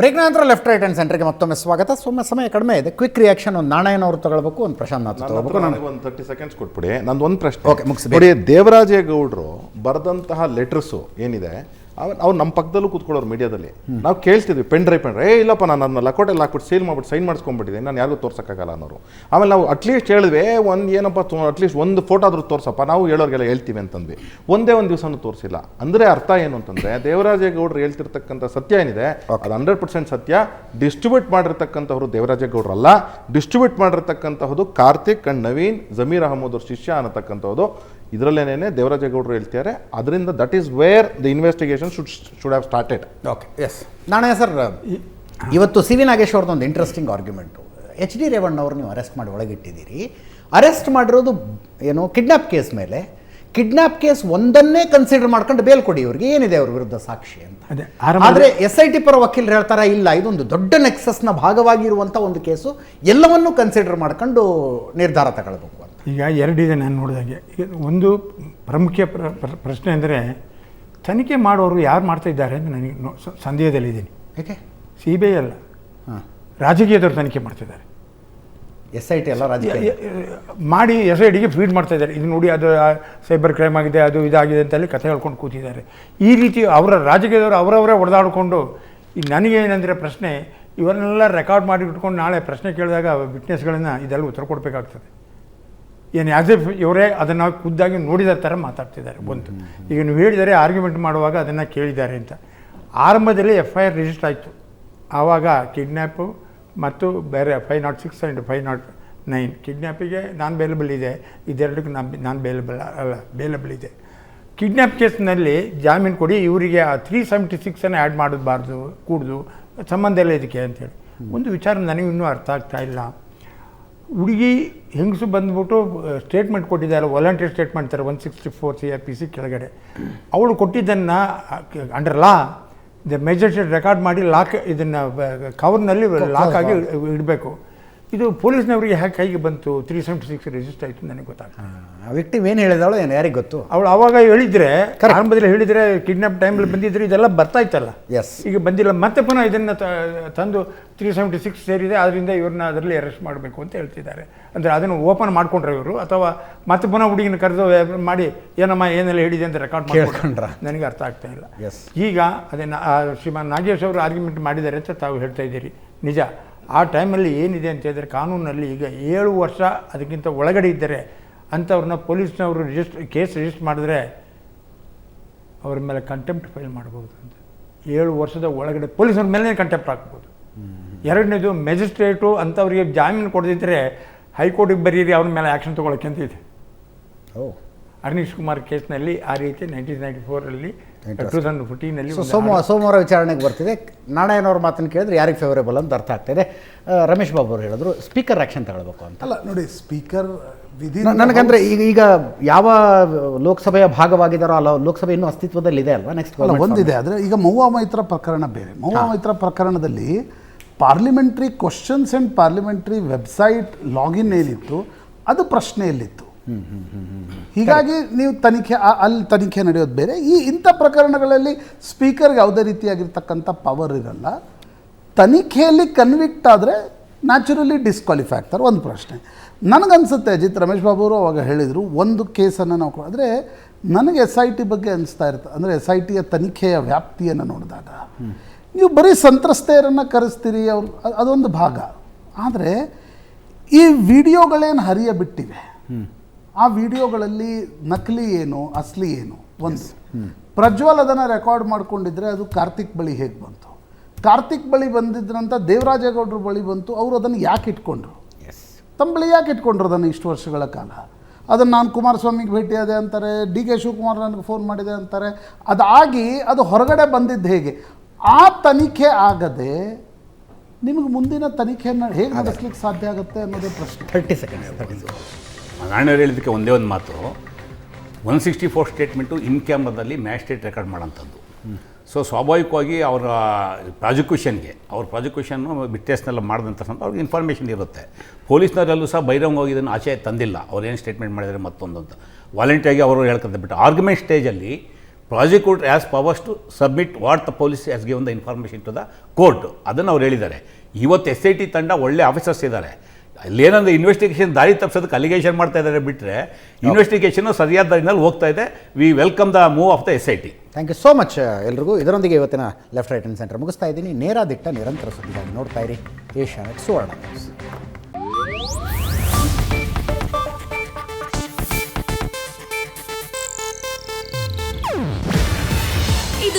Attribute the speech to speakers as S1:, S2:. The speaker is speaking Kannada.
S1: ಬ್ರೇಕ್ ನಂತರ ಲೆಫ್ಟ್ ರೈಟ್ ಆ್ಯಂಡ್ ಸೆಂಟರ್ಗೆ ಮತ್ತೊಮ್ಮೆ ಸ್ವಾಗತ. ಸುಮ್ಮನೆ ಸಮಯ ಕಡಿಮೆ ಇದೆ. ಕ್ವಿಕ್ ರಿಯಾಕ್ಷನ್ ಒಂದು ನಾಣಯನವ್ರು ತಗೊಳ್ಬೇಕು ಒಂದು ಪ್ರಶಾಂತ್ ನಾಥ್ ತಗೋಬೇಕು ನಾನು
S2: ಒಂದು ತರ್ಟಿ ಸೆಕೆಂಡ್ಸ್ ಕೊಟ್ಬಿಡಿ. ನಂದು ಒಂದು ಪ್ರಶ್ನೆ.
S1: ಓಕೆ ಮುಗಿಸಿ.
S2: ನೋಡಿ ದೇವರಾಜೇಗೌಡರು ಬರೆದಂತಹ ಲೆಟರ್ಸು ಏನಿದೆ? ಅವ್ರು ನಮ್ಮ ಪಕ್ಕದಲ್ಲೂ ಕೂತ್ಕೊಳ್ಳೋರು ಮೀಡಿಯಾದಲ್ಲಿ. ನಾವು ಕೇಳ್ತಿದ್ವಿ ಪೆನ್ ಡ್ರೈವ್ ಪೆನ್ ಡ್ರೈವ್. ಏ ಇಲ್ಲಪ್ಪ ನಾನು ನನ್ನ ಲಕೋಟೆಲ್ಲ ಹಾಕ್ಬಿಟ್ಟು ಸೇಲ್ ಮಾಡ್ಬಿಟ್ಟು ಸೈನ್ ಮಾಡಿಸ್ಕೊಂಡ್ಬಿಟ್ಟಿದೆ ನಾನು ಯಾರಿಗೂ ತೋರ್ಸೋಕ್ಕಾಗಲ್ಲ ಅನ್ನೋರು. ಆಮೇಲೆ ನಾವು ಅಟ್ಲೀಸ್ಟ್ ಹೇಳಿದ್ವಿ ಒಂದು ಏನಪ್ಪ ಅಟ್ಲೀಸ್ಟ್ ಒಂದು ಫೋಟೋ ಆದರೂ ತೋರ್ಸಪ್ಪ ನಾವು ಹೇಳೋರಿಗೆಲ್ಲ ಹೇಳ್ತೀವಿ ಅಂತಂದ್ವಿ. ಒಂದೇ ಒಂದು ದಿವಸನೂ ತೋರಿಸಿಲ್ಲ. ಅಂದರೆ ಅರ್ಥ ಏನು ಅಂತಂದರೆ ದೇವರಾಜೇಗೌಡರು ಹೇಳ್ತಿರ್ತಕ್ಕಂಥ ಸತ್ಯ ಏನಿದೆ ಅದು ಹಂಡ್ರೆಡ್ ಪರ್ಸೆಂಟ್ ಸತ್ಯ. ಡಿಸ್ಟ್ರಿಬ್ಯೂಟ್ ಮಾಡಿರ್ತಕ್ಕಂಥವ್ರು ದೇವರಾಜೇಗೌಡರಲ್ಲ ಡಿಸ್ಟ್ರಿಬ್ಯೂಟ್ ಮಾಡಿರ್ತಕ್ಕಂಥದ್ದು ಕಾರ್ತಿಕ್ ಅಂಡ್ ನವೀನ್ ಜಮೀರ್ ಅಹಮದ್ ಅವ್ರ ಶಿಷ್ಯ ಅನ್ನತಕ್ಕಂಥದ್ದು ಇದರಲ್ಲೇನೆ ದೇವರಾಜೇಗೌಡರು ಹೇಳ್ತಾರೆ ಅದರಿಂದ that is where the investigation should should have started
S1: okay yes ನಾಳೆ ಸರ್ ಇವತ್ತು ಸಿ ವಿ ನಾಗೇಶ್ವರದ ಒಂದು ಇಂಟ್ರೆಸ್ಟಿಂಗ್ ಆರ್ಗ್ಯುಮೆಂಟು ಎಚ್ ಡಿ ರೇವಣ್ಣವ್ರು ನೀವು ಅರೆಸ್ಟ್ ಮಾಡಿ ಒಳಗಿಟ್ಟಿದ್ದೀರಿ. ಅರೆಸ್ಟ್ ಮಾಡಿರೋದು ಏನು ಕಿಡ್ನಾಪ್ ಕೇಸ್ ಮೇಲೆ. ಕಿಡ್ನಾಪ್ ಕೇಸ್ ಒಂದನ್ನೇ ಕನ್ಸಿಡರ್ ಮಾಡ್ಕೊಂಡು ಬೇಲ್ ಕೊಡಿ ಇವ್ರಿಗೆ. ಏನಿದೆ ಅವ್ರ ವಿರುದ್ಧ ಸಾಕ್ಷಿ ಅಂತ? ಆದರೆ ಎಸ್ ಐ ಟಿ ಪರ ವಕೀಲರು ಹೇಳ್ತಾರೆ ಇಲ್ಲ ಇದೊಂದು ದೊಡ್ಡ ನೆಕ್ಸಸ್ನ ಭಾಗವಾಗಿರುವಂಥ ಒಂದು ಕೇಸು ಎಲ್ಲವನ್ನೂ ಕನ್ಸಿಡರ್ ಮಾಡ್ಕೊಂಡು ನಿರ್ಧಾರ ತಗೊಳ್ಬೇಕು.
S3: ಈಗ ಎರಡಿದೆ ನಾನು ನೋಡಿದಾಗೆ ಈಗ ಒಂದು ಪ್ರಮುಖ ಪ್ರ- ಪ್ರ- ಪ್ರಶ್ನೆ ಅಂದರೆ ತನಿಖೆ ಮಾಡೋರು ಯಾರು ಮಾಡ್ತಾ ಇದ್ದಾರೆ ಅಂತ ನನಗೆ ಸಂದೇಹದಲ್ಲಿದ್ದೀನಿ.
S1: ಯಾಕೆ?
S3: ಸಿ ಬಿ ಐ ಅಲ್ಲ.
S1: ಹಾಂ.
S3: ರಾಜಕೀಯದವರು ತನಿಖೆ ಮಾಡ್ತಿದ್ದಾರೆ
S1: ಎಸ್ ಐ ಟಿ ಎಲ್ಲ ರಾಜಕೀಯ.
S3: ಮಾಡಿ ಎಸ್ ಐ ಟಿಗೆ ಫೀಡ್ ಮಾಡ್ತಾ ಇದ್ದಾರೆ. ಇದು ನೋಡಿ ಅದು ಸೈಬರ್ ಕ್ರೈಮ್ ಆಗಿದೆ ಅದು ಇದಾಗಿದೆ ಅಂತಲ್ಲಿ ಕಥೆ ಹೇಳ್ಕೊಂಡು ಕೂತಿದ್ದಾರೆ. ಈ ರೀತಿ ಅವರ ರಾಜಕೀಯದವರು ಅವರವರೇ ಹೊಡೆದಾಡಿಕೊಂಡು ಈಗ ನನಗೇನಂದರೆ ಪ್ರಶ್ನೆ ಇವನ್ನೆಲ್ಲ ರೆಕಾರ್ಡ್ ಮಾಡಿ ಇಟ್ಕೊಂಡು ನಾಳೆ ಪ್ರಶ್ನೆ ಕೇಳಿದಾಗ ವಿಟ್ನೆಸ್ಗಳನ್ನು ಇದೆಲ್ಲ ಉತ್ತರ ಕೊಡಬೇಕಾಗ್ತದೆ. ಏನು ಆ್ಯಸ್ ಎಫ್ ಇವರೇ ಅದನ್ನು ಖುದ್ದಾಗಿ ನೋಡಿದ ಥರ ಮಾತಾಡ್ತಿದ್ದಾರೆ ಬಂತು. ಈಗ ನೀವು ಹೇಳಿದರೆ ಆರ್ಗ್ಯುಮೆಂಟ್ ಮಾಡುವಾಗ ಅದನ್ನು ಕೇಳಿದ್ದಾರೆ ಅಂತ. ಆರಂಭದಲ್ಲಿ ಎಫ್ ಐ ಆರ್ ರಿಜಿಸ್ಟರ್ ಆಯಿತು. ಆವಾಗ ಕಿಡ್ನ್ಯಾಪು ಮತ್ತು ಬೇರೆ five nought six and five nought nine ಕಿಡ್ನ್ಯಾಪಿಗೆ non bailable ಇದೆ. ಇದೆರಡಕ್ಕೂ ನಾನ್ ನಾನ್ ಬೇಲಬಲ್ ಅಲ್ಲ ಬೇಲಬಲ್ ಇದೆ. ಕಿಡ್ನ್ಯಾಪ್ ಕೇಸ್ನಲ್ಲಿ ಜಾಮೀನು ಕೊಡಿ ಇವರಿಗೆ ಆ ತ್ರೀ ಸೆವೆಂಟಿ ಸಿಕ್ಸನ್ನು ಆ್ಯಡ್ ಮಾಡಬಾರ್ದು ಕೂಡ್ದು. ಸಂಬಂಧ ಇಲ್ಲ ಇದಕ್ಕೆ ಅಂತೇಳಿ ಒಂದು ವಿಚಾರ ನನಗೆ ಇನ್ನೂ ಅರ್ಥ ಆಗ್ತಾ ಇಲ್ಲ. ಹುಡುಗಿ ಹೆಂಗಸು ಬಂದ್ಬಿಟ್ಟು ಸ್ಟೇಟ್ಮೆಂಟ್ ಕೊಟ್ಟಿದ್ದಾರೆ ವಾಲಂಟಿಯರ್ ಸ್ಟೇಟ್ಮೆಂಟ್ ತರ one sixty four C R P C ಕೆಳಗಡೆ. ಅವಳು ಕೊಟ್ಟಿದ್ದನ್ನು under law the magistrate record ಮಾಡಿ ಲಾಕ್ ಇದನ್ನು ಕವರ್ನಲ್ಲಿ ಲಾಕ್ ಆಗಿ ಇಡಬೇಕು. ಇದು ಪೊಲೀಸ್ನವರಿಗೆ ಹ್ಯಾಕ್ ಕೈಗೆ ಬಂತು ತ್ರೀ ಸೆವೆಂಟಿ ಸಿಕ್ಸ್ ರಿಜಿಸ್ಟರ್ ಆಯಿತು ನನಗೆ ಗೊತ್ತಾಗ್ತದೆ
S1: ವ್ಯಕ್ತಿ ಏನು ಹೇಳಿದಾಳು ಏನು ಯಾರಿಗೆ ಗೊತ್ತು?
S3: ಅವಳು ಆವಾಗ ಹೇಳಿದರೆ ಆರಂಭದಲ್ಲಿ ಹೇಳಿದರೆ ಕಿಡ್ನಾಪ್ ಟೈಮಲ್ಲಿ ಬಂದಿದ್ರು ಇದೆಲ್ಲ ಬರ್ತಾ ಇತ್ತಲ್ಲ?
S1: ಎಸ್
S3: ಈಗ ಬಂದಿಲ್ಲ ಮತ್ತೆ ಪುನಃ ಇದನ್ನು ತಂದು ತ್ರೀ ಸೆವೆಂಟಿ ಸಿಕ್ಸ್ ಸೇರಿದೆ ಅದರಿಂದ ಇವ್ರನ್ನ ಅದರಲ್ಲಿ ಅರೆಸ್ಟ್ ಮಾಡಬೇಕು ಅಂತ ಹೇಳ್ತಿದ್ದಾರೆ. ಅಂದರೆ ಅದನ್ನು ಓಪನ್ ಮಾಡ್ಕೊಂಡ್ರೆ ಇವರು ಅಥವಾ ಮತ್ತೆ ಪುನಃ ಹುಡುಗಿನ ಕರೆದು ಮಾಡಿ ಏನಮ್ಮ ಏನೆಲ್ಲ ಹೇಳಿದೆ ಅಂತ ರೆಕಾರ್ಡ್? ಮಾಡ್ಕೊಂಡ್ರ? ನನಗೆ ಅರ್ಥ ಆಗ್ತಾ ಇಲ್ಲ.
S1: ಎಸ್
S3: ಈಗ ಅದನ್ನು ಶ್ರೀಮಾನ್ ನಾಗೇಶ್ ಅವರು ಆರ್ಗ್ಯುಮೆಂಟ್ ಮಾಡಿದ್ದಾರೆ ಅಂತ ತಾವು ಹೇಳ್ತಾ ಇದ್ದೀರಿ. ನಿಜ. ಆ ಟೈಮಲ್ಲಿ ಏನಿದೆ ಅಂತ ಹೇಳಿದ್ರೆ ಕಾನೂನಲ್ಲಿ ಈಗ ಏಳು ವರ್ಷ ಅದಕ್ಕಿಂತ ಒಳಗಡೆ ಇದ್ದರೆ ಅಂಥವ್ರನ್ನ ಪೊಲೀಸ್ನವರು ರಿಜಿಸ್ಟ್ರ್ ಕೇಸ್ ರಿಜಿಸ್ಟರ್ ಮಾಡಿದ್ರೆ ಅವ್ರ ಮೇಲೆ ಕಂಟೆಂಪ್ಟ್ ಫೈಲ್ ಮಾಡ್ಬೋದು ಅಂತ. ಏಳು ವರ್ಷದ ಒಳಗಡೆ ಪೊಲೀಸರ ಮೇಲೆ ಕಂಟೆಂಪ್ಟ್ ಹಾಕ್ಬೋದು. ಎರಡನೇದು ಮೆಜಿಸ್ಟ್ರೇಟು ಅಂಥವ್ರಿಗೆ ಜಾಮೀನು ಕೊಡದಿದ್ದರೆ ಹೈಕೋರ್ಟಿಗೆ ಬರೀರಿ ಅವ್ರ ಮೇಲೆ ಆ್ಯಕ್ಷನ್ ತೊಗೊಳಕ್ಕೆ ಅಂತ ಇದೆ.
S1: ಓ.
S3: ಅರ್ನೀಶ್ ಕುಮಾರ್ ಕೇಸ್ನಲ್ಲಿ ಆ ರೀತಿ ನೈನ್ಟೀನ್ ನೈಂಟಿ ಫೋರಲ್ಲಿ
S1: ಸೊ ಸೋಮವಾರ ಸೋಮವಾರ ವಿಚಾರಣೆಗೆ ಬರ್ತಿದೆ. ನಾರಾಯಣವ್ರ ಮಾತನ್ನು ಕೇಳಿದ್ರೆ ಯಾರಿಗೆ ಫೇವರೇಬಲ್ ಅಂತ ಅರ್ಥ ಆಗ್ತಿದೆ. ರಮೇಶ್ ಬಾಬು ಅವರು ಹೇಳಿದ್ರು ಸ್ಪೀಕರ್ ಆ್ಯಕ್ಷನ್ ತಗೊಳ್ಬೇಕು ಅಂತ.
S4: ಅಲ್ಲ ನೋಡಿ ಸ್ಪೀಕರ್ ವಿಧಿ
S1: ನನಗಂದ್ರೆ ಈಗ ಈಗ ಯಾವ ಲೋಕಸಭೆಯ ಭಾಗವಾಗಿದಾರೋ ಅಲ್ಲ ಲೋಕಸಭೆ ಇನ್ನೂ ಅಸ್ತಿತ್ವದಲ್ಲಿ ಇದೆ ಅಲ್ವಾ ನೆಕ್ಸ್ಟ್
S4: ಒಂದಿದೆ. ಆದರೆ ಈಗ ಮೌವಾ ಮೈತ್ರ ಪ್ರಕರಣ ಬೇರೆ. ಮೌವಾ ಮೈತ್ರ ಪ್ರಕರಣದಲ್ಲಿ parliamentary questions and parliamentary website login ಏನಿತ್ತು ಅದು ಪ್ರಶ್ನೆಯಲ್ಲಿತ್ತು. ಹೀಗಾಗಿ ನೀವು ತನಿಖೆ ಅಲ್ಲಿ ತನಿಖೆ ನಡೆಯೋದು ಬೇರೆ. ಈ ಇಂಥ ಪ್ರಕರಣಗಳಲ್ಲಿ ಸ್ಪೀಕರ್ಗೆ ಯಾವುದೇ ರೀತಿಯಾಗಿರ್ತಕ್ಕಂಥ ಪವರ್ ಇರಲ್ಲ. ತನಿಖೆಯಲ್ಲಿ ಕನ್ವಿಕ್ಟ್ ಆದರೆ ನ್ಯಾಚುರಲಿ ಡಿಸ್ಕ್ವಾಲಿಫೈ ಆಗ್ತಾರೆ. ಒಂದು ಪ್ರಶ್ನೆ. ನನಗನ್ಸುತ್ತೆ ಅಜಿತ್ ರಮೇಶ್ ಬಾಬು ಅವರು ಅವಾಗ ಹೇಳಿದರು ಒಂದು ಕೇಸನ್ನು ನಾವು ಆದರೆ ನನಗೆ ಎಸ್ ಐ ಟಿ ಬಗ್ಗೆ ಅನಿಸ್ತಾ ಇರ್ತದೆ ಅಂದರೆ ಎಸ್ ಐ ಟಿಯ ತನಿಖೆಯ ವ್ಯಾಪ್ತಿಯನ್ನು ನೋಡಿದಾಗ ನೀವು ಬರೀ ಸಂತ್ರಸ್ತೆಯರನ್ನು ಕರೆಸ್ತೀರಿ ಅವ್ರು ಅದೊಂದು ಭಾಗ. ಆದರೆ ಈ ವಿಡಿಯೋಗಳೇನು ಹರಿಯ ಬಿಟ್ಟಿವೆ ಆ ವಿಡಿಯೋಗಳಲ್ಲಿ ನಕಲಿ ಏನು ಅಸಲಿ ಏನು? ಒಂದು. ಪ್ರಜ್ವಲ್ ಅದನ್ನು ರೆಕಾರ್ಡ್ ಮಾಡ್ಕೊಂಡಿದ್ರೆ ಅದು ಕಾರ್ತಿಕ್ ಬಳಿ ಹೇಗೆ ಬಂತು? ಕಾರ್ತಿಕ್ ಬಳಿ ಬಂದಿದ್ರಂತ ದೇವರಾಜೇಗೌಡ್ರ ಬಳಿ ಬಂತು ಅವರು ಅದನ್ನು ಯಾಕೆ ಇಟ್ಕೊಂಡ್ರು? ತಮ್ಮ ಬಳಿ ಯಾಕೆ ಇಟ್ಕೊಂಡ್ರು ಅದನ್ನು ಇಷ್ಟು ವರ್ಷಗಳ ಕಾಲ? ಅದನ್ನು ನಾನು ಕುಮಾರಸ್ವಾಮಿಗೆ ಭೇಟಿಯಾದೆ ಅಂತಾರೆ ಡಿ ಕೆ ಶಿವಕುಮಾರ್ ನನಗೆ ಫೋನ್ ಮಾಡಿದೆ ಅಂತಾರೆ. ಅದಾಗಿ ಅದು ಹೊರಗಡೆ ಬಂದಿದ್ದು ಹೇಗೆ? ಆ ತನಿಖೆ ಆಗದೆ ನಿಮಗೆ ಮುಂದಿನ ತನಿಖೆಯನ್ನು ಹೇಗೆ ನಡೆಸ್ಲಿಕ್ಕೆ ಸಾಧ್ಯ ಆಗುತ್ತೆ ಅನ್ನೋದೇ ಪ್ರಶ್ನೆ.
S1: ಥರ್ಟಿ ಸೆಕೆಂಡ್ಸ್
S5: ನಾರಾಯಣವ್ರು ಹೇಳಿದ್ದಕ್ಕೆ ಒಂದೇ ಒಂದು ಮಾತು. One sixty four statement in ಕ್ಯಾಮ್ರಾದಲ್ಲಿ magistrate record ಮಾಡೋಂಥದ್ದು ಸೊ ಸ್ವಾಭಾವಿಕವಾಗಿ ಅವರ ಪ್ರಾಸಿಕ್ಯೂಷನ್ಗೆ, ಅವ್ರ ಪ್ರಾಸಿಕ್ಯೂಷನ್ನು ಬಿಟ್ಟೆಸ್ನೆಲ್ಲ ಮಾಡಿದಂಥ ಸಂದರ್ಭ ಅವ್ರಿಗೆ ಇನ್ಫಾರ್ಮೇಷನ್ ಇರುತ್ತೆ. ಪೊಲೀಸ್ನವರೆಲ್ಲೂ ಸಹ ಬಹಿರಂಗವಾಗಿ ಇದನ್ನು ಆಚೆ ತಂದಿಲ್ಲ. ಅವ್ರು ಏನು ಸ್ಟೇಟ್ಮೆಂಟ್ ಮಾಡಿದರೆ ಮತ್ತೊಂದು ಅಂತ. ವಾಲಂಟಿಯಾಗಿ ಅವರು ಹೇಳ್ಕೊಂತ ಬಿಟ್ಟು ಆರ್ಗ್ಯುಮೆಂಟ್ ಸ್ಟೇಜಲ್ಲಿ prosecutor has powers to submit what the police has given the information to the court. ಅದನ್ನು ಅವ್ರು ಹೇಳಿದ್ದಾರೆ. ಇವತ್ತು ಎಸ್ ಐ ಟಿ ತಂಡ ಒಳ್ಳೆ ಆಫೀಸರ್ಸ್ ಇದ್ದಾರೆ. ಅಲ್ಲೇನಂದ್ರೆ ಇನ್ವೆಸ್ಟಿಗೇಷನ್ ದಾರಿ ತಪ್ಪಿಸೋದಕ್ಕೆ ಅಲಿಗೇಷನ್ ಮಾಡ್ತಾ ಇದ್ದಾರೆ ಬಿಟ್ಟರೆ ಇನ್ವೆಸ್ಟಿಗೇಷನು ಸರಿಯಾದ ದಾರಿನಲ್ಲಿ ಹೋಗ್ತಾ ಇದೆ. We welcome the move of the S I T
S1: thank you so much ಎಲ್ರಿಗೂ. ಇದರೊಂದಿಗೆ ಇವತ್ತಿನ ಲೆಫ್ಟ್ ರೈಟ್ ಆ್ಯಂಡ್ ಸೆಂಟರ್ ಮುಗಿಸ್ತಾ ಇದ್ದೀನಿ. ನೇರ ದಿಟ್ಟ ನಿರಂತರ ಸುದ್ದಿಗಾಗಿ ನೋಡ್ತಾ ಇರಿ. ಏಷ್ಯಾನೆಟ್ ಸುವರ್ಣ